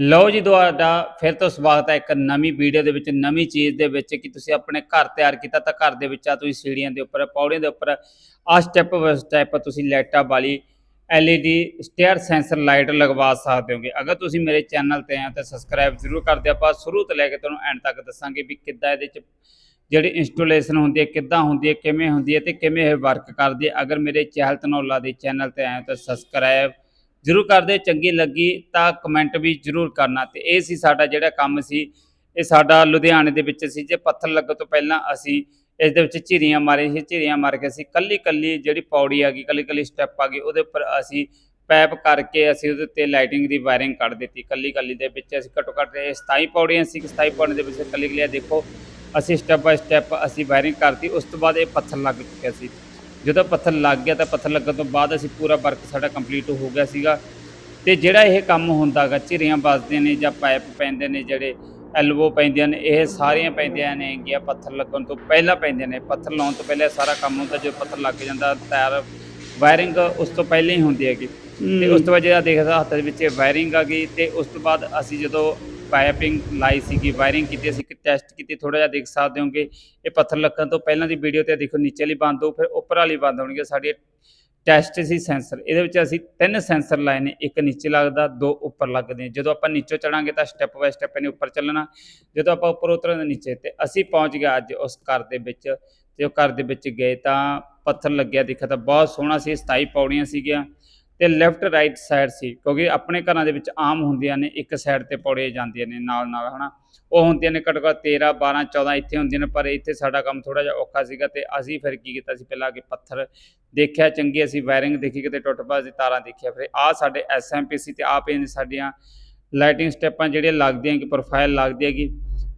ਲਓ ਜੀ ਤੁਹਾਡਾ ਫਿਰ ਤੋਂ ਸਵਾਗਤ ਹੈ ਇੱਕ ਨਵੀਂ ਵੀਡੀਓ ਦੇ ਵਿੱਚ, ਨਵੀਂ ਚੀਜ਼ ਦੇ ਵਿੱਚ ਕਿ ਤੁਸੀਂ ਆਪਣੇ ਘਰ ਤਿਆਰ ਕੀਤਾ ਤਾਂ ਘਰ ਦੇ ਵਿੱਚ ਆ ਤੁਸੀਂ ਸੀੜੀਆਂ ਦੇ ਉੱਪਰ, ਪੌੜੀਆਂ ਦੇ ਉੱਪਰ ਆ ਸਟੈਪ ਬਾਈ ਸਟੈਪ ਤੁਸੀਂ ਲਾਈਟਾਂ ਵਾਲੀ LED ਸਟੇਅਰ ਸੈਂਸਰ ਲਾਈਟ ਲਗਵਾ ਸਕਦੇ ਹੋਗੇ। ਅਗਰ ਤੁਸੀਂ ਮੇਰੇ ਚੈਨਲ ਤੇ ਆ ਤਾਂ ਸਬਸਕ੍ਰਾਈਬ ਜ਼ਰੂਰ ਕਰ ਦਿਓ ਆਪਾਂ ਸ਼ੁਰੂ ਤੋਂ ਲੈ ਕੇ ਤੁਹਾਨੂੰ ਐਂਡ ਤੱਕ ਦੱਸਾਂਗੇ ਵੀ ਕਿੱਦਾਂ ਇਹਦੇ ਚ ਜਿਹੜੀ ਇੰਸਟਾਲੇਸ਼ਨ ਹੁੰਦੀ ਹੈ, ਕਿੱਦਾਂ ਹੁੰਦੀ ਹੈ, ਕਿਵੇਂ ਹੁੰਦੀ ਹੈ ਤੇ ਕਿਵੇਂ ਇਹ ਵਰਕ ਕਰਦੀ ਹੈ। ਅਗਰ ਮੇਰੇ ਚਹਿਲ ਤਨੌਲਾ ਦੇ ਚੈਨਲ ਤੇ ਆਏ ਹੋ ਤਾਂ ਸਬਸਕ੍ਰਾਈਬ ਜ਼ਰੂਰ ਕਰਦੇ, ਚੰਗੀ ਲੱਗੀ ਤਾਂ ਕਮੈਂਟ ਵੀ ਜ਼ਰੂਰ ਕਰਨਾ ਤੇ ਇਹ ਸੀ ਸਾਡਾ ਜਿਹੜਾ ਕੰਮ ਸੀ, ਇਹ ਸਾਡਾ ਲੁਧਿਆਣੇ ਦੇ ਵਿੱਚ ਸੀ, ਜੇ ਪੱਥਰ ਲੱਗਣ ਤੋਂ ਪਹਿਲਾਂ ਅਸੀਂ ਇਸ ਦੇ ਵਿੱਚ ਝਿਰੀਆਂ ਮਾਰੀ ਸੀ, ਝਿਰੀਆਂ ਮਾਰ ਕੇ ਅਸੀਂ ਕੱਲੀ ਕੱਲੀ ਜਿਹੜੀ ਪੌੜੀ ਆ ਗਈ ਕੱਲੀ ਕੱਲੀ ਸਟੈਪ ਆ ਗਈ, ਉਹਦੇ ਉੱਪਰ ਅਸੀਂ ਪੈਪ ਕਰਕੇ ਅਸੀਂ ਉਹਦੇ ਉੱਤੇ ਲਾਈਟਿੰਗ ਦੀ ਵਾਇਰਿੰਗ ਕੱਢ ਦਿੱਤੀ ਕੱਲੀ ਕੱਲੀ ਦੇ ਵਿੱਚ ਅਸੀਂ ਘੱਟੋ ਘੱਟ ਇਹ 27 ਪੌੜੀਆਂ ਸੀ 27 ਪੌੜੀਆਂ ਦੇ ਵਿੱਚ ਕੱਲੀ ਕੱਲੀ ਦੇਖੋ, ਅਸੀਂ ਸਟੈਪ ਬਾਈ ਸਟੈਪ ਅਸੀਂ ਵਾਇਰਿੰਗ ਕਰਤੀ, ਉਸ ਤੋਂ ਬਾਅਦ ਇਹ ਪੱਥਰ ਲੱਗ ਚੁੱਕਿਆ ਸੀ। ਜਦੋਂ ਪੱਥਰ ਲੱਗ ਗਿਆ ਤਾਂ ਪੱਥਰ ਲੱਗਣ ਤੋਂ ਬਾਅਦ ਅਸੀਂ ਪੂਰਾ ਵਰਕ ਸਾਡਾ ਕੰਪਲੀਟ ਹੋ ਗਿਆ ਸੀਗਾ। ਤੇ ਜਿਹੜਾ ਇਹ ਕੰਮ ਹੁੰਦਾਗਾ ਝਿਰੀਆਂ ਵੱਜਦੇ ਨੇ ਜਾਂ ਪਾਈਪ ਪੈਂਦੇ ਨੇ ਜਿਹੜੇ ਐਲਬੋ ਪੈਂਦੀਆਂ ਨੇ ਇਹ ਸਾਰੀਆਂ ਪੈਂਦੀਆਂ ਨੇ ਗਿਆ ਪੱਥਰ ਲੱਗਣ ਤੋਂ ਪਹਿਲਾਂ ਪੈਂਦੀਆਂ ਨੇ। ਪੱਥਰ ਲਾਉਣ ਤੋਂ ਪਹਿਲਾਂ ਸਾਰਾ ਕੰਮ ਹੁੰਦਾ ਜਦੋਂ ਪੱਥਰ ਲੱਗ ਜਾਂਦਾ ਟਾਇਰ ਵਾਇਰਿੰਗ ਉਸ ਤੋਂ ਪਹਿਲਾਂ ਹੀ ਹੁੰਦੀ ਹੈਗੀ। ਤੇ ਉਸ ਤੋਂ ਬਾਅਦ ਜਿਹੜਾ ਦੇਖਦਾ ਹੱਥ ਦੇ ਵਿੱਚ ਵਾਇਰਿੰਗ ਆ ਗਈ ਤੇ ਉਸ ਤੋਂ ਬਾਅਦ ਅਸੀਂ ਜਦੋਂ ਪਾਈਪਿੰਗ ਲਾਈ ਸੀਗੀ, ਵਾਇਰਿੰਗ ਕੀਤੀ, ਅਸੀਂ ਇੱਕ ਟੈਸਟ ਕੀਤੀ ਥੋੜਾ ਜਿਹਾ ਦੇਖ ਸਕਦੇ ਹੋਗੇ। ਇਹ ਪੱਥਰ ਲੱਗਣ ਤੋਂ ਪਹਿਲਾਂ ਦੀ ਵੀਡੀਓ ਤੇ ਦੇਖੋ, ਨੀਚੇ ਲਈ ਬੰਦ ਹੋ ਫਿਰ ਉੱਪਰ ਵਾਲੀ ਬੰਦ ਹੋਣਗੇ। ਸਾਡੇ ਟੈਸਟ ਸੀ ਸੈਂਸਰ ਇਹਦੇ ਵਿੱਚ ਅਸੀਂ ਤਿੰਨ ਸੈਂਸਰ ਲਾਏ ਨੇ, ਇੱਕ ਨੀਚੇ ਲੱਗਦਾ, ਦੋ ਉੱਪਰ ਲੱਗਦੇ ਜਦੋਂ ਆਪਾਂ ਨੀਚੇ ਚੜਾਂਗੇ ਤਾਂ ਸਟੈਪ ਬਾਈ ਸਟੈਪ ਇਹਨੇ ਉੱਪਰ ਚੱਲਣਾ। ਜਦੋਂ ਆਪਾਂ ਉੱਪਰ ਉਤਰਾਂਗੇ ਨੀਚੇ ਤੇ ਅਸੀਂ ਪਹੁੰਚ ਗਏ ਅੱਜ ਉਸ ਘਰ ਦੇ ਵਿੱਚ। ਤੇ ਉਹ ਘਰ ਦੇ ਵਿੱਚ ਗਏ ਤਾਂ ਪੱਥਰ ਲੱਗਿਆ, ਦੇਖਿਆ ਤਾਂ ਬਹੁਤ ਸੋਹਣਾ ਸੀ 27 ਪੌੜੀਆਂ ਸੀਗੀਆਂ। ਤੇ ਲੈਫਟ ਰਾਈਟ ਸਾਈਡ ਸੀ, ਕਿਉਂਕਿ ਆਪਣੇ ਘਰਾਂ ਦੇ ਵਿੱਚ ਆਮ ਹੁੰਦੀਆਂ ਨੇ, ਇੱਕ ਸਾਈਡ ਤੇ ਪੌੜੀਆਂ ਜਾਂਦੀਆਂ ਨੇ ਨਾਲ ਨਾਲ, ਹਨਾ? ਉਹ ਹੁੰਦੀਆਂ ਨੇ ਘੱਟੋ ਘੱਟ 13 12 14 ਇੱਥੇ ਹੁੰਦੀਆਂ ਨੇ, ਪਰ ਇੱਥੇ ਸਾਡਾ ਕੰਮ ਥੋੜਾ ਜਿਹਾ ਔਖਾ ਸੀਗਾ ਤੇ ਅਸੀਂ ਫਿਰ ਕੀ ਕੀਤਾ ਸੀ, ਪਹਿਲਾਂ ਕਿ ਪੱਥਰ ਦੇਖਿਆ, ਚੰਗੀ ਅਸੀਂ ਵਾਇਰਿੰਗ ਦੇਖੀ, ਕਿਤੇ ਟੁੱਟ ਪਾ ਸੀ ਤਾਰਾਂ ਦੇਖਿਆ, ਫਿਰ ਆਹ ਸਾਡੇ ਐਸਐਮਪੀਸੀ ਤੇ ਆਹ ਪਏ ਨੇ ਸਾਡੀਆਂ ਲਾਈਟਿੰਗ ਸਟੈਪਾਂ ਜਿਹੜੀਆਂ ਲੱਗਦੀਆਂ ਕਿ ਪ੍ਰੋਫਾਈਲ ਲੱਗਦੀ ਹੈਗੀ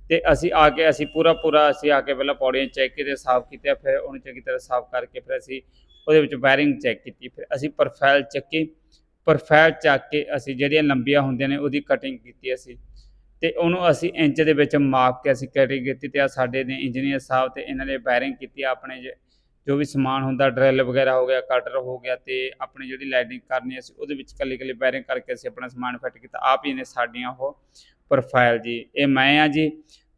ਤੇ ਅਸੀਂ ਆ ਕੇ, ਅਸੀਂ ਪੂਰਾ ਪੂਰਾ ਅਸੀਂ ਆ ਕੇ ਪਹਿਲਾਂ ਪੌੜੀਆਂ ਚੈੱਕ ਕੀਤੇ ਸਾਫ਼ ਕੀਤੇ ਫਿਰ ਉਹਨੂੰ ਚੰਗੀ ਤਰ੍ਹਾਂ ਸਾਫ਼ ਕਰਕੇ ਫਿਰ ਅਸੀਂ ਉਹਦੇ ਵਿੱਚ ਵਾਇਰਿੰਗ ਚੈੱਕ ਕੀਤੀ, ਫਿਰ ਅਸੀਂ ਪ੍ਰੋਫਾਈਲ ਚੱਕੀ ਪ੍ਰੋਫਾਈਲ ਚੱਕ ਕੇ ਅਸੀਂ ਜਿਹੜੀਆਂ ਲੰਬੀਆਂ ਹੁੰਦੀਆਂ ਨੇ ਉਹਦੀ ਕਟਿੰਗ ਕੀਤੀ ਅਸੀਂ, ਤੇ ਉਹਨੂੰ ਅਸੀਂ ਇੰਚ ਦੇ ਵਿੱਚ ਮਾਪ ਕੇ ਅਸੀਂ ਕਟਿੰਗ ਕੀਤੀ ਤੇ ਆ ਸਾਡੇ ਨੇ ਇੰਜੀਨੀਅਰ ਸਾਹਿਬ ਤੇ ਇਹਨਾਂ ਨੇ ਵਾਇਰਿੰਗ ਕੀਤੀ, ਆਪਣੇ ਜ- ਜੋ ਵੀ ਸਮਾਨ ਹੁੰਦਾ ਡਰਿਲ ਵਗੈਰਾ ਹੋ ਗਿਆ ਕਟਰ ਹੋ ਗਿਆ ਤੇ ਆਪਣੀ ਜਿਹੜੀ ਲਾਈਟਿੰਗ ਕਰਨੀ ਅਸੀਂ ਉਹਦੇ ਵਿੱਚ ਕੱਲੀ ਕੱਲੀ ਵਾਇਰਿੰਗ ਕਰਕੇ ਅਸੀਂ ਆਪਣਾ ਸਮਾਨ ਫਿੱਟ ਕੀਤਾ, ਆਪ ਹੀ ਨੇ ਸਾਡੀਆਂ ਉਹ ਪ੍ਰੋਫਾਈਲ ਜੀ, ਇਹ ਮੈਂ ਆ ਜੀ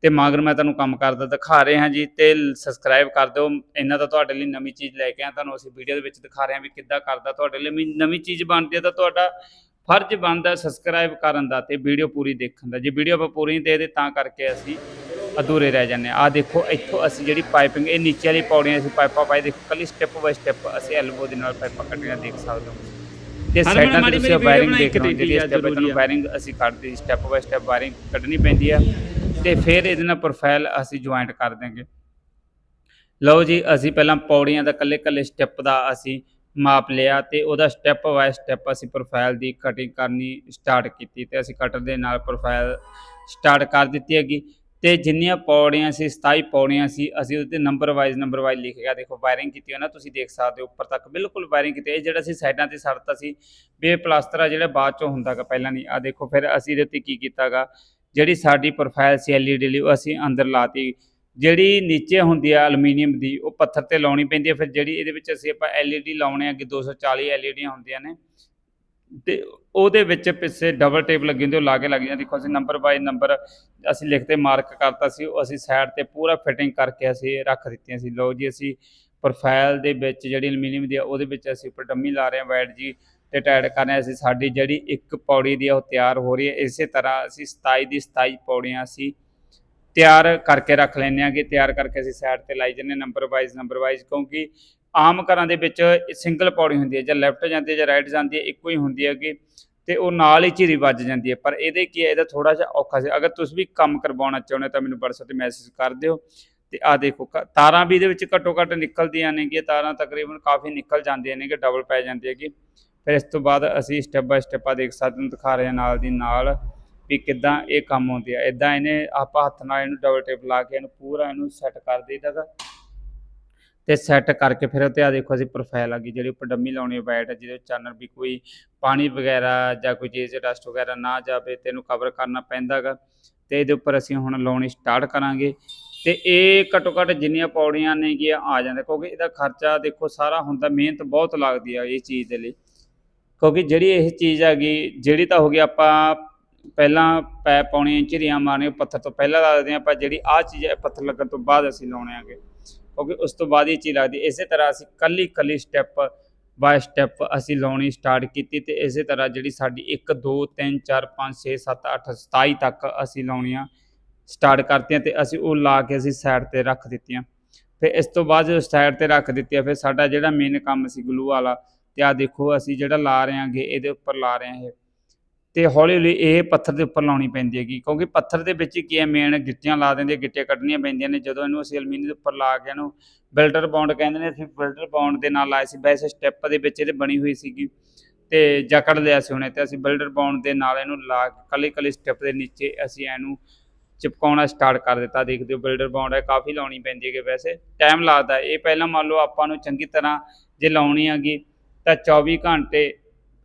ਤੇ ਮਗਰ ਮੈਂ ਤੁਹਾਨੂੰ ਕੰਮ ਕਰਦਾ ਦਿਖਾ ਰਹੇ ਹਾਂ ਜੀ ਤੇ ਸਬਸਕ੍ਰਾਈਬ ਕਰ ਦਿਓ। ਇਹਨਾਂ ਦਾ ਤੁਹਾਡੇ ਲਈ ਨਵੀਂ ਚੀਜ਼ ਲੈ ਕੇ ਆ ਤੁਹਾਨੂੰ ਅਸੀਂ ਵੀਡੀਓ ਦੇ ਵਿੱਚ ਦਿਖਾ ਰਹੇ ਹਾਂ ਵੀ ਕਿੱਦਾਂ ਕਰਦਾ ਤੁਹਾਡੇ ਲਈ। ਨਵੀਂ ਚੀਜ਼ ਬਣਦੀ ਹੈ ਤਾਂ ਤੁਹਾਡਾ ਫਰਜ਼ ਬਣਦਾ ਸਬਸਕ੍ਰਾਈਬ ਕਰਨ ਦਾ ਤੇ ਵੀਡੀਓ ਪੂਰੀ ਦੇਖਣ ਦਾ। ਜੇ ਵੀਡੀਓ ਆਪਾਂ ਪੂਰੀ ਨਹੀਂ ਦੇਖਦੇ ਤਾਂ ਕਰਕੇ ਅਸੀਂ ਅਧੂਰੇ ਰਹਿ ਜਾਂਦੇ ਆ ਆਹ ਦੇਖੋ ਇੱਥੋਂ ਅਸੀਂ ਜਿਹੜੀ ਪਾਈਪਿੰਗ ਇਹ ਨੀਚੇ ਵਾਲੀ ਪੌੜੀਆਂ ਅਸੀਂ ਪਾਈਪਾਂ ਪਾਈ। ਦੇਖੋ ਕੱਲੀ ਸਟੈਪ ਬਾਈ ਸਟੈਪ ਅਸੀਂ ਐਲਬੋ ਦੇ ਨਾਲ ਪਾਈਪਾਂ ਕੱਢੀਆਂ ਦੇਖ ਸਕਦੇ ਹੋ। ਤੇ ਸਾਈਡਾਂ ਤੇ ਤੁਸੀਂ ਵਾਇਰਿੰਗ video ਦੇਖ ਰਹੇ ਹੋ ਬਣਾ ਕੇ ਜਿਹੜੀ ਆ, ਸਟੈਪ ਜ਼ਰੂਰੀ ਤੁਹਾਨੂੰ ਆ। ਵਾਇਰਿੰਗ ਅਸੀਂ ਕੱਢਦੀ ਸਟੈਪ ਬਾਈ ਸਟੈਪ ਵਾਇਰਿੰਗ ਕੱਢਣੀ ਪੈਂਦੀ ਆ। ਤੇ ਫਿਰ ਇਹਦੇ ਨਾਲ ਪ੍ਰੋਫਾਈਲ ਅਸੀਂ ਜੁਆਇੰਟ ਕਰ ਦਿਆਂਗੇ। ਲਓ ਜੀ, ਅਸੀਂ ਪਹਿਲਾਂ ਪੌੜੀਆਂ ਦਾ ਕੱਲੇ ਕੱਲੇ ਸਟੈਪ ਦਾ ਅਸੀਂ ਮਾਪ ਲਿਆ ਤੇ ਉਹਦਾ ਸਟੈਪ ਬਾਏ ਸਟੈਪ ਅਸੀਂ ਪ੍ਰੋਫਾਈਲ ਦੀ ਕਟਿੰਗ ਕਰਨੀ ਸਟਾਰਟ ਕੀਤੀ ਤੇ ਅਸੀਂ ਕਟਰ ਦੇ ਨਾਲ ਪ੍ਰੋਫਾਈਲ ਸਟਾਰਟ ਕਰ ਦਿੱਤੀ ਹੈਗੀ ਤੇ ਜਿੰਨੀਆਂ ਪੌੜੀਆਂ ਸੀ 27 ਪੌੜੀਆਂ ਸੀ, ਅਸੀਂ ਉਹਦੇ ਤੇ ਨੰਬਰ ਵਾਈਜ਼ ਨੰਬਰ ਵਾਈਜ਼ ਲਿਖਿਆ ਦੇਖੋ ਵਾਇਰਿੰਗ ਕੀਤੀ ਹੋਈ ਤੁਸੀਂ ਦੇਖ ਸਕਦੇ ਹੋ ਉੱਪਰ ਤੱਕ ਬਿਲਕੁਲ ਵਾਇਰਿੰਗ ਕੀਤੀ ਇਹ ਜਿਹੜਾ ਸੀ ਸਾਈਡਾਂ ਤੇ ਸੜਤਾ ਸੀ ਵੀ ਪਲਾਸਟਰ ਆ ਜਿਹੜਾ ਬਾਅਦ ਚੋਂ ਹੁੰਦਾਗਾ, ਪਹਿਲਾਂ ਨਹੀਂ। ਆ ਦੇਖੋ, ਫਿਰ ਅਸੀਂ ਇਹਦੇ ਉੱਤੇ ਕੀ ਕੀਤਾਗਾ? ਜਿਹੜੀ ਸਾਡੀ ਪ੍ਰੋਫਾਈਲ ਸੀ LED ਲਈ ਉਹ ਅਸੀਂ ਅੰਦਰ ਲਾਤੀ। ਜਿਹੜੀ ਨੀਚੇ ਹੁੰਦੀ ਆ ਐਲੂਮੀਨੀਅਮ ਦੀ, ਉਹ ਪੱਥਰ ਤੇ ਲਾਉਣੀ ਪੈਂਦੀ ਹੈ ਫਿਰ ਜਿਹੜੀ ਇਹਦੇ ਵਿੱਚ ਅਸੀਂ ਆਪਾਂ LED ਲਾਉਣੇ ਆ ਕਿ 240 LEDਆਂ ਹੁੰਦੀਆਂ ਨੇ। ਤੇ ਉਹਦੇ ਵਿੱਚ ਪਿੱਛੇ ਡਬਲ ਟੇਪ ਲੱਗੀ ਹੁੰਦੀ ਉਹ ਲਾ ਕੇ ਲੱਗ ਜਾਂਦੀ ਦੇਖੋ ਅਸੀਂ ਨੰਬਰ ਬਾਈ ਨੰਬਰ ਅਸੀਂ ਲਿਖਤੇ ਮਾਰਕ ਕਰਤਾ ਸੀ, ਉਹ ਅਸੀਂ ਸਾਈਡ ਤੇ ਪੂਰਾ ਫਿਟਿੰਗ ਕਰਕੇ ਅਸੀਂ ਰੱਖ ਦਿੱਤੀਆਂ ਸੀ। ਲਓ ਜੀ, ਅਸੀਂ ਪ੍ਰੋਫਾਈਲ ਦੇ ਵਿੱਚ ਜਿਹੜੀ ਐਲੂਮੀਨੀਅਮ ਦੀ ਆ, ਉਹਦੇ ਵਿੱਚ ਅਸੀਂ ਉੱਪਰ ਡੰਮੀ ਲਾ ਰਹੇ ਹਾਂ। ਵਾਈਟ ਜੀ ਤੇ ਟਾਈਟ ਕਰ ਰਹੇ ਹਾਂ ਅਸੀਂ। ਸਾਡੀ ਜਿਹੜੀ ਇੱਕ ਪੌੜੀ ਦੀ ਆ, ਉਹ ਤਿਆਰ ਹੋ ਰਹੀ ਹੈ। ਇਸੇ ਤਰ੍ਹਾਂ ਅਸੀਂ 27 ਦੀ 27 ਪੌੜੀਆਂ ਅਸੀਂ ਤਿਆਰ ਕਰਕੇ ਰੱਖ ਲੈਂਦੇ ਹਾਂ ਕਿ ਤਿਆਰ ਕਰਕੇ ਅਸੀਂ ਸਾਈਡ ਤੇ ਲਾਈ ਜੰਨੇ ਨੰਬਰ ਵਾਈਜ਼ ਨੰਬਰ ਵਾਈਜ਼ ਕਿਉਂਕਿ ਆਮ ਘਰਾਂ ਦੇ ਵਿੱਚ ਸਿੰਗਲ ਪੌੜੀ ਹੁੰਦੀ ਹੈ, ਜਾਂ ਲੈਫਟ ਜਾਂਦੀ ਹੈ ਜਾਂ ਰਾਈਟ ਜਾਂਦੀ ਹੈ, ਇੱਕੋ ਹੀ ਹੁੰਦੀ ਹੈ ਕਿ ਤੇ ਉਹ ਨਾਲ ਹੀ ਝੀਰੀ ਵੱਜ ਜਾਂਦੀ ਹੈ। ਪਰ ਇਹਦੇ ਕੀ ਹੈ, ਇਹਦਾ ਥੋੜਾ ਜਿਹਾ ਔਖਾ ਸੀ। ਅਗਰ ਤੁਸੀਂ ਵੀ ਕੰਮ ਕਰਵਾਉਣਾ ਚਾਹੁੰਦੇ ਹੋ ਤਾਂ ਮੈਨੂੰ WhatsApp ਤੇ ਮੈਸੇਜ ਕਰ ਦਿਓ। ਤੇ ਆ ਦੇਖੋ, ਕ- ਤਾਰਾਂ ਵੀ ਇਹਦੇ ਵਿੱਚ ਘੱਟੋ ਘੱਟ ਨਿਕਲਦੀਆਂ ਨੇਗੀਆਂ। ਤਾਰਾਂ ਤਕਰੀਬਨ ਕਾਫੀ ਨਿਕਲ ਜਾਂਦੀਆਂ ਨੇ ਕਿ ਡਬਲ ਪੈ ਜਾਂਦੀ ਹੈਗੀ। ਫਿਰ ਇਸ ਤੋਂ ਬਾਅਦ ਅਸੀਂ ਸਟੈਪ ਬਾਈ ਸਟੈਪ ਆ ਦੇਖ ਸਕਦੇ ਹਾਂ ਦਿਖਾ ਰਹੇ ਹਾਂ ਨਾਲ ਦੀ ਨਾਲ ਵੀ ਕਿੱਦਾਂ ਇਹ ਕੰਮ ਹੁੰਦੀ ਆ। ਇਦਾਂ ਇਹਨੇ ਆਪਾਂ ਹੱਥ ਨਾਲ ਇਹਨੂੰ ਡਬਲ ਟੇਪ ਲਾ ਕੇ ਇਹਨੂੰ ਪੂਰਾ ਇਹਨੂੰ ਸੈੱਟ ਕਰ ਦੇਈਦਾ ਗਾ। ਤੇ ਸੈੱਟ ਕਰਕੇ ਫਿਰ ਉੱਤੇ ਆ ਦੇਖੋ ਅਸੀਂ ਪ੍ਰੋਫਾਈਲ ਆ ਗਈ, ਜਿਹੜੀ ਉੱਪਰ ਡੰਮੀ ਲਾਉਣੀ ਹੈ ਵਾਈਟ ਜਿਹਦੇ ਵਿੱਚ ਚਾਨਣ ਵੀ ਕੋਈ ਪਾਣੀ ਵਗੈਰਾ ਜਾਂ ਕੋਈ ਚੀਜ਼ ਡਸਟ ਵਗੈਰਾ ਨਾ ਜਾਵੇ ਤੇ ਇਹਨੂੰ ਕਵਰ ਕਰਨਾ ਪੈਂਦਾ ਗਾ। ਤੇ ਇਹਦੇ ਉੱਪਰ ਅਸੀਂ ਹੁਣ ਲਾਉਣੀ ਸਟਾਰਟ ਕਰਾਂਗੇ। ਤੇ ਇਹ ਘੱਟੋ ਘੱਟ ਜਿੰਨੀਆਂ ਪੌੜੀਆਂ ਨੇਗੀਆਂ ਆ ਜਾਂਦੇ ਕਿਉਂਕਿ ਇਹਦਾ ਖਰਚਾ ਦੇਖੋ ਸਾਰਾ ਹੁੰਦਾ, ਮਿਹਨਤ ਬਹੁਤ ਲੱਗਦੀ ਆ ਇਹ ਚੀਜ਼ ਦੇ ਲਈ। ਕਿਉਂਕਿ ਜਿਹੜੀ ਇਹ ਚੀਜ਼ ਹੈਗੀ, ਜਿਹੜੀ ਤਾਂ ਹੋ ਗਈ ਆਪਾਂ ਪਹਿਲਾਂ ਪੈ ਪਾਉਣੀਆਂ ਝਿਰੀਆਂ ਮਾਰਨੀਆਂ ਪੱਥਰ ਤੋਂ ਪਹਿਲਾਂ ਲਾ ਦਿੰਦੇ ਆਪਾਂ ਜਿਹੜੀ ਆਹ ਚੀਜ਼ ਹੈ, ਪੱਥਰ ਲੱਗਣ ਤੋਂ ਬਾਅਦ ਅਸੀਂ ਲਾਉਣੇ ਆਗੇ ਕਿਉਂਕਿ ਉਸ ਤੋਂ ਬਾਅਦ ਇਹ ਚੀਜ਼ ਲੱਗਦੀ, ਇਸੇ ਤਰ੍ਹਾਂ ਅਸੀਂ ਕੱਲੀ ਕੱਲੀ ਸਟੈਪ ਬਾਏ ਸਟੈਪ ਅਸੀਂ ਲਾਉਣੀ ਸਟਾਰਟ ਕੀਤੀ ਤੇ ਇਸੇ ਤਰ੍ਹਾਂ ਜਿਹੜੀ ਸਾਡੀ 1 2 3 4 5 6 7 8 27 ਤੱਕ ਅਸੀਂ ਲਾਉਣੀਆਂ ਸਟਾਰਟ ਕਰਤੀਆਂ ਤੇ ਅਸੀਂ ਉਹ ਲਾ ਕੇ ਅਸੀਂ ਸਾਈਡ ਤੇ ਰੱਖ ਦਿੱਤੀਆਂ। ਫਿਰ ਇਸ ਤੋਂ ਬਾਅਦ ਜਦੋਂ ਸਾਈਡ ਤੇ ਰੱਖ ਦਿੱਤੀਆਂ, ਫਿਰ ਸਾਡਾ ਜਿਹੜਾ ਮੇਨ ਕੰਮ ਸੀ ਗਲੂ ਵਾਲਾ ਤੇ ਆ ਦੇਖੋ ਅਸੀਂ ਜਿਹੜਾ ਲਾ ਰਹੇ ਹਾਂਗੇ, ਇਹਦੇ ਉੱਪਰ ਲਾ ਰਹੇ ਹਾਂ ਇਹ। ਤੇ ਹੌਲੀ ਹੌਲੀ ਇਹ ਪੱਥਰ ਦੇ ਉੱਪਰ ਲਾਉਣੀ ਪੈਂਦੀ ਹੈਗੀ, ਕਿਉਂਕਿ ਪੱਥਰ ਦੇ ਵਿੱਚ ਕੀ ਹੈ ਮੇਨ ਗਿੱਟੀਆਂ ਲਾ ਦਿੰਦੇ, ਗਿੱਟੀਆਂ ਕੱਢਣੀਆਂ ਪੈਂਦੀਆਂ ਨੇ। ਜਦੋਂ ਇਹਨੂੰ ਅਸੀਂ ਅਲਮੀਨੀਅਮ ਦੇ ਉੱਪਰ ਲਾ ਕੇ ਇਹਨੂੰ ਬਿਲਡਰ ਬਾਉਂਡ ਕਹਿੰਦੇ ਨੇ, ਅਸੀਂ ਬਿਲਡਰ ਬਾਉਂਡ ਦੇ ਨਾਲ ਲਾਏ ਸੀ ਵੈਸੇ ਸਟੈਪ ਦੇ ਵਿੱਚ ਇਹਦੇ ਬਣੀ ਹੋਈ ਸੀਗੀ। ਤੇ ਜਕੜ ਲਿਆ ਸੀ ਉਹਨੇ ਤੇ ਅਸੀਂ ਬਿਲਡਰ ਬਾਉਂਡ ਦੇ ਨਾਲ ਇਹਨੂੰ ਲਾ ਕੇ ਕੱਲੀ ਕੱਲੀ ਸਟੈਪ ਦੇ ਨੀਚੇ ਅਸੀਂ ਇਹਨੂੰ ਚਿਪਕਾਉਣਾ ਸਟਾਰਟ ਕਰ ਦਿੱਤਾ। ਦੇਖਦੇ ਹੋ ਬਿਲਡਰ ਬਾਉਂਡ ਹੈ, ਕਾਫੀ ਲਾਉਣੀ ਪੈਂਦੀ ਹੈ ਵੈਸੇ। ਟਾਈਮ ਲੱਗਦਾ ਇਹ ਪਹਿਲਾਂ ਮੰਨ ਲਓ ਆਪਾਂ ਨੂੰ ਚੰਗੀ ਤਰ੍ਹਾਂ ਜੇ ਲਾਉਣੀ ਹੈਗੀ ਤਾਂ 24 ਘੰਟੇ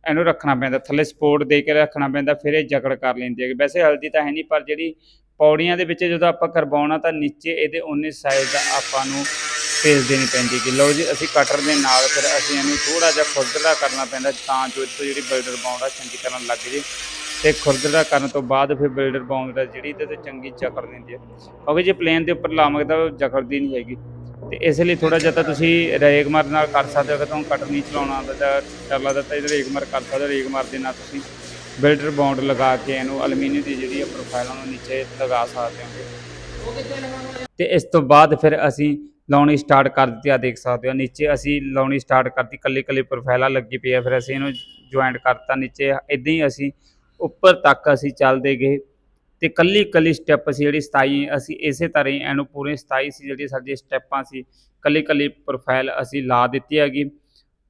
ਇਹਨੂੰ ਰੱਖਣਾ ਪੈਂਦਾ, ਥੱਲੇ ਸਪੋਰਟ ਦੇ ਕੇ ਰੱਖਣਾ ਪੈਂਦਾ, ਫਿਰ ਇਹ ਜਕੜ ਕਰ ਲੈਂਦੀ ਹੈ ਵੈਸੇ ਹਲਦੀ ਤਾਂ ਹੈ ਨਹੀਂ, ਪਰ ਜਿਹੜੀ ਪੌੜੀਆਂ ਦੇ ਵਿੱਚ ਜਦੋਂ ਆਪਾਂ ਕਰਵਾਉਣਾ ਤਾਂ ਨੀਚੇ ਇਹਦੇ ਉਨੇ ਸਾਈਜ਼ ਦਾ ਆਪਾਂ ਨੂੰ ਸਪੇਸ ਦੇਣੀ ਪੈਂਦੀ ਕਿ ਲਓ ਜੀ, ਅਸੀਂ ਕਟਰ ਦੇ ਨਾਲ ਫਿਰ ਅਸੀਂ ਇਹਨੂੰ ਥੋੜਾ ਜਿਹਾ ਖੁਰਦਰਾ ਕਰਨਾ ਪੈਂਦਾ ਤਾਂ ਜੋ ਇਸ ਤੋਂ ਜਿਹੜੀ ਬਿਲਡਰ ਬਾਉਂਡ ਆ ਚੰਗੀ ਤਰ੍ਹਾਂ ਲੱਗ ਜੇ। ਤੇ ਖੁਰਦਰਾ ਕਰਨ ਤੋਂ ਬਾਅਦ ਫਿਰ ਬਿਲਡਰ ਬਾਉਂਡ ਦਾ ਜਿਹੜੀ ਇਹਦੇ ਤੇ ਚੰਗੀ ਜਕੜ ਦਿੰਦੀ ਹੈ। ਕਿਉਂਕਿ ਜੇ ਪਲੇਨ ਦੇ ਉੱਪਰ ਲਾਵਾਂਗੇ ਤਾਂ ਉਹ ਜਕੜਦੀ ਨਹੀਂ ਹੈਗੀ। ਤੇ ਇਸ ਲਈ ਥੋੜਾ ਜਿਹਾ ਤਾਂ ਤੁਸੀਂ ਰੇਗਮਾਰ ਨਾਲ ਕਰ ਸਕਦੇ ਹੋ, ਅਗਰ ਤੁਹਾਨੂੰ ਕਟਰ ਨਹੀਂ ਚਲਾਉਣਾ ਆਉਂਦਾ ਤਾਂ ਡਰ ਲੱਗਦਾ ਤਾਂ ਇਹਦੇ ਰੇਗਮਾਰ ਕਰ ਸਕਦੇ ਹੋ ਰੇਗਮਾਰ ਦੇ ਨਾਲ ਤੁਸੀਂ ਬਿਲਡਰ ਬੌਂਡ ਲਗਾ ਕੇ ਇਹਨੂੰ ਅਲਮੀਨੀਅਮ ਦੀ ਜਿਹੜੀ ਪ੍ਰੋਫਾਈਲ ਨੂੰ ਨੀਚੇ ਲਗਾ ਸਕਦੇ ਹੋ ਤੇ ਇਸ ਤੋਂ ਬਾਅਦ ਫਿਰ ਅਸੀਂ ਲਾਉਣੀ ਸਟਾਰਟ ਕਰ ਦਿੱਤੀ ਆ ਦੇਖ ਸਕਦੇ ਹੋ, ਨੀਚੇ ਅਸੀਂ ਲਾਉਣੀ ਸਟਾਰਟ ਕਰਤੀ, ਕੱਲੀ ਕੱਲੀ ਪ੍ਰੋਫਾਈਲਾਂ ਲੱਗੀ ਪਈ ਆ, ਫਿਰ ਅਸੀਂ ਇਹਨੂੰ ਜੁਆਇੰਟ ਕਰਤਾ ਨੀਚੇ, ਇਦਾਂ ਹੀ ਅਸੀਂ ਉੱਪਰ ਤੱਕ ਅਸੀਂ ਚੱਲਦੇ ਗਏ। ਤੇ ਕੱਲੀ ਕੱਲੀ ਸਟੈਪ ਸੀ ਜਿਹੜੀ 27 ਅਸੀਂ ਇਸੇ ਤਰ੍ਹਾਂ ਹੀ ਇਹਨੂੰ ਪੂਰੇ 27 ਸੀ ਜਿਹੜੀ ਸਾਡੀ ਸਟੈਪਾਂ ਸੀ, ਕੱਲੀ ਕੱਲੀ ਪ੍ਰੋਫਾਈਲ ਅਸੀਂ ਲਾ ਦਿੱਤੀ ਹੈਗੀ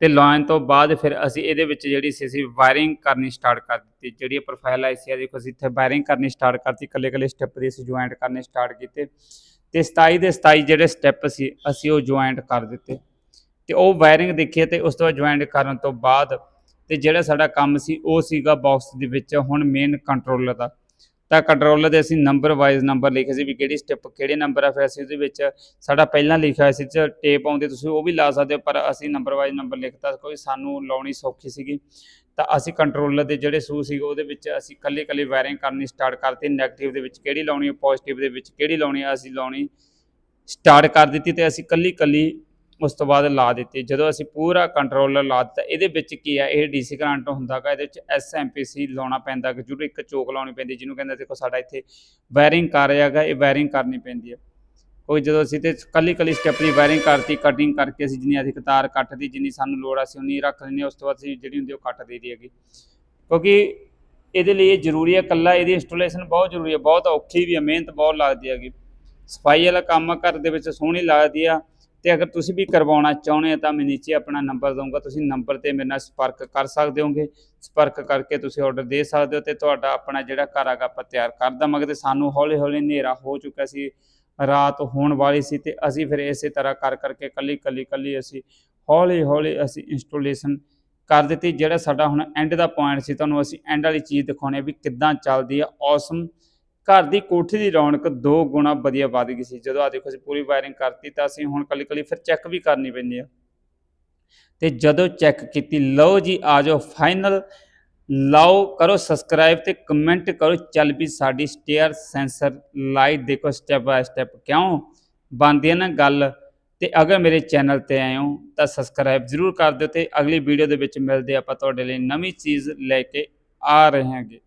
ਤੇ ਲਾਉਣ ਤੋਂ ਬਾਅਦ ਫਿਰ ਅਸੀਂ ਇਹਦੇ ਵਿੱਚ ਜਿਹੜੀ ਸੀ, ਅਸੀਂ ਵਾਇਰਿੰਗ ਕਰਨੀ ਸਟਾਰਟ ਕਰ ਦਿੱਤੀ, ਜਿਹੜੀ ਪ੍ਰੋਫਾਈਲ ਆਈ ਸੀ ਦੇਖੋ ਅਸੀਂ ਇੱਥੇ ਵਾਇਰਿੰਗ ਕਰਨੀ ਸਟਾਰਟ ਕਰਤੀ, ਕੱਲੇ ਕੱਲੇ ਸਟੈਪ ਦੀ ਅਸੀਂ ਜੁਆਇੰਟ ਕਰਨੇ ਸਟਾਰਟ ਕੀਤੇ ਤੇ 27 ਦੇ 27 ਜਿਹੜੇ ਸਟੈਪ ਸੀ, ਅਸੀਂ ਉਹ ਜੁਆਇੰਟ ਕਰ ਦਿੱਤੇ ਤੇ ਉਹ ਵਾਇਰਿੰਗ ਦੇਖੀ ਤੇ ਉਸ ਤੋਂ ਬਾਅਦ ਜੁਆਇੰਟ ਕਰਨ ਤੋਂ ਬਾਅਦ ਤੇ ਜਿਹੜਾ ਸਾਡਾ ਕੰਮ ਸੀ, ਉਹ ਸੀਗਾ ਬਾਕਸ ਦੇ ਵਿੱਚ, ਹੁਣ ਮੇਨ ਕੰਟਰੋਲਰ ਦਾ। ਤਾਂ ਕੰਟਰੋਲਰ ਦੇ ਅਸੀਂ ਨੰਬਰ ਵਾਈਜ਼ ਨੰਬਰ ਲਿਖੇ ਸੀ ਵੀ ਕਿਹੜੀ ਸਟੈਪ ਕਿਹੜੇ ਨੰਬਰ ਆ, ਫਿਰ ਅਸੀਂ ਉਹਦੇ ਵਿੱਚ ਸਾਡਾ ਪਹਿਲਾਂ ਲਿਖਿਆ ਹੋਇਆ ਸੀ, ਚ ਟੇਪ ਆਉਂਦੇ ਤੁਸੀਂ ਉਹ ਵੀ ਲਾ ਸਕਦੇ ਹੋ, ਪਰ ਅਸੀਂ ਨੰਬਰ ਵਾਈਜ਼ ਨੰਬਰ ਲਿਖਤਾ, ਕੋਈ ਸਾਨੂੰ ਲਾਉਣੀ ਸੌਖੀ ਸੀਗੀ। ਤਾਂ ਅਸੀਂ ਕੰਟਰੋਲਰ ਦੇ ਜਿਹੜੇ ਸੂ ਸੀਗੇ, ਉਹਦੇ ਵਿੱਚ ਅਸੀਂ ਕੱਲੀ ਕੱਲੀ ਵਾਇਰਿੰਗ ਕਰਨੀ ਸਟਾਰਟ ਕਰਤੀ 네ਗੇਟਿਵ ਦੇ ਵਿੱਚ ਕਿਹੜੀ ਲਾਉਣੀ ਹੈ ਪੋਜ਼ਿਟਿਵ ਦੇ ਵਿੱਚ ਕਿਹੜੀ ਲਾਉਣੀ ਹੈ ਅਸੀਂ ਲਾਉਣੀ ਸਟਾਰਟ ਕਰ ਦਿੱਤੀ ਤੇ ਅਸੀਂ ਕੱਲੀ ਕੱਲੀ ਉਸ ਤੋਂ ਬਾਅਦ ਲਾ ਦਿੱਤੀ। ਜਦੋਂ ਅਸੀਂ ਪੂਰਾ ਕੰਟਰੋਲਰ ਲਾ ਦਿੱਤਾ, ਇਹਦੇ ਵਿੱਚ ਕੀ ਹੈ? ਇਹ ਡੀਸੀ ਕਰੰਟ ਹੁੰਦਾਗਾ ਇਹਦੇ ਵਿੱਚ ਐਸਐਮਪੀਸੀ ਲਾਉਣਾ ਪੈਂਦਾ ਕਿ ਜ਼ਰੂਰ ਇੱਕ ਚੋਕ ਲਾਉਣੀ ਪੈਂਦੀ, ਜਿਹਨੂੰ ਕਹਿੰਦੇ ਦੇਖੋ ਸਾਡਾ ਇੱਥੇ ਵਾਇਰਿੰਗ ਕਰ ਰਿਹਾਗਾ ਇਹ ਵਾਇਰਿੰਗ ਕਰਨੀ ਪੈਂਦੀ ਹੈ। ਕੋਈ ਜਦੋਂ ਅਸੀਂ ਤੇ ਕੱਲੀ ਕੱਲੀ ਸਟੈਪ ਦੀ ਵਾਇਰਿੰਗ ਕਰਤੀ ਕਟਿੰਗ ਕਰਕੇ ਅਸੀਂ ਜਿੰਨੀ ਅਧਿਕ ਤਾਰ ਕੱਟਦੀ, ਜਿੰਨੀ ਸਾਨੂੰ ਲੋੜ ਆ, ਅਸੀਂ ਉਨੀ ਰੱਖ ਲੈਂਦੇ ਹਾਂ, ਉਸ ਤੋਂ ਬਾਅਦ ਅਸੀਂ ਜਿਹੜੀ ਹੁੰਦੀ ਉਹ ਕੱਟ ਦੇਈਦੀ ਹੈਗੀ। ਕਿਉਂਕਿ ਇਹਦੇ ਲਈ ਇਹ ਜ਼ਰੂਰੀ ਹੈ ਕੱਲਾ ਇਹਦੀ ਇੰਸਟਾਲੇਸ਼ਨ ਬਹੁਤ ਜ਼ਰੂਰੀ ਹੈ, ਬਹੁਤ ਔਖੀ ਵੀ ਹੈ, ਮਿਹਨਤ ਬਹੁਤ ਲੱਗਦੀ ਹੈਗੀ। ਸਫ਼ਾਈ ਵਾਲਾ ਕੰਮ ਘਰ ਦੇ ਵਿੱਚ ਸੋਹਣੀ ਲੱਗਦੀ ਆ ਤੇ ਅਗਰ ਤੁਸੀਂ ਵੀ ਕਰਵਾਉਣਾ ਚਾਹੁੰਦੇ ਹੋ ਤਾਂ ਮੈਂ ਨੀਚੇ ਆਪਣਾ ਨੰਬਰ ਦਊਂਗਾ, ਤੁਸੀਂ ਨੰਬਰ ਤੇ ਮੇਰੇ ਨਾਲ ਸੰਪਰਕ ਕਰ ਸਕਦੇ ਹੋਗੇ। ਸੰਪਰਕ ਕਰਕੇ ਤੁਸੀਂ ਆਰਡਰ ਦੇ ਸਕਦੇ ਹੋ ਤੇ ਤੁਹਾਡਾ ਆਪਣਾ ਜਿਹੜਾ ਘਰ ਹੈਗਾ ਆਪਾਂ ਤਿਆਰ ਕਰ ਦੇਵਾਂਗੇ ਤੇ ਸਾਨੂੰ ਹੌਲੀ ਹੌਲੀ ਹਨੇਰਾ ਹੋ ਚੁੱਕਾ ਸੀ, ਰਾਤ ਹੋਣ ਵਾਲੀ ਸੀ ਤੇ ਅਸੀਂ ਫਿਰ ਇਸੇ ਤਰ੍ਹਾਂ ਕਰ ਕਰਕੇ ਕੱਲੀ ਕੱਲੀ ਕੱਲੀ ਅਸੀਂ ਹੌਲੀ ਹੌਲੀ ਅਸੀਂ ਇੰਸਟਾਲੇਸ਼ਨ ਕਰ ਦਿੱਤੀ। ਜਿਹੜਾ ਸਾਡਾ ਹੁਣ ਐਂਡ ਦਾ ਪੁਆਇੰਟ ਸੀ, ਤੁਹਾਨੂੰ ਅਸੀਂ ਐਂਡ ਵਾਲੀ ਚੀਜ਼ ਦਿਖਾਉਣੇ ਵੀ ਕਿੱਦਾਂ ਚੱਲਦੀ ਆ ਔਸਮ ਘਰ ਦੀ ਕੋਠੀ ਦੀ ਰੌਣਕ ਦੋ ਗੁਣਾ ਵਧੀਆ ਵੱਧ ਗਈ ਸੀ। ਜਦੋਂ ਆ ਦੇਖੋ ਅਸੀਂ ਪੂਰੀ ਵਾਇਰਿੰਗ ਕਰਤੀ ਤਾਂ ਅਸੀਂ ਹੁਣ ਕੱਲੀ ਕੱਲੀ ਫਿਰ ਚੈੱਕ ਵੀ ਕਰਨੀ ਪੈਂਦੀ ਆ। ਤੇ ਜਦੋਂ ਚੈੱਕ ਕੀਤੀ, ਲਓ ਜੀ, ਆ ਜਾਓ ਫਾਈਨਲ ਲਾਓ, ਕਰੋ ਸਬਸਕ੍ਰਾਈਬ ਤੇ ਕਮੈਂਟ ਕਰੋ, ਚੱਲ ਵੀ ਸਾਡੀ ਸਟੇਅਰ ਸੈਂਸਰ ਲਾਈਟ ਦੇਖੋ ਸਟੈਪ ਬਾਏ ਸਟੈਪ ਕਿਉਂ ਬਣਦੀ ਹੈ ਨਾ ਗੱਲ। ਤੇ ਅਗਰ ਮੇਰੇ ਚੈਨਲ ਤੇ ਆਏ ਹੋ ਤਾਂ ਸਬਸਕ੍ਰਾਈਬ ਜ਼ਰੂਰ ਕਰ ਦਿਓ ਤੇ ਅਗਲੀ ਵੀਡੀਓ ਦੇ ਵਿੱਚ ਮਿਲਦੇ ਆਪਾਂ ਤੁਹਾਡੇ ਲਈ ਨਵੀਂ ਚੀਜ਼ ਲੈ ਕੇ ਆ ਰਹੇ ਹਾਂਗੇ।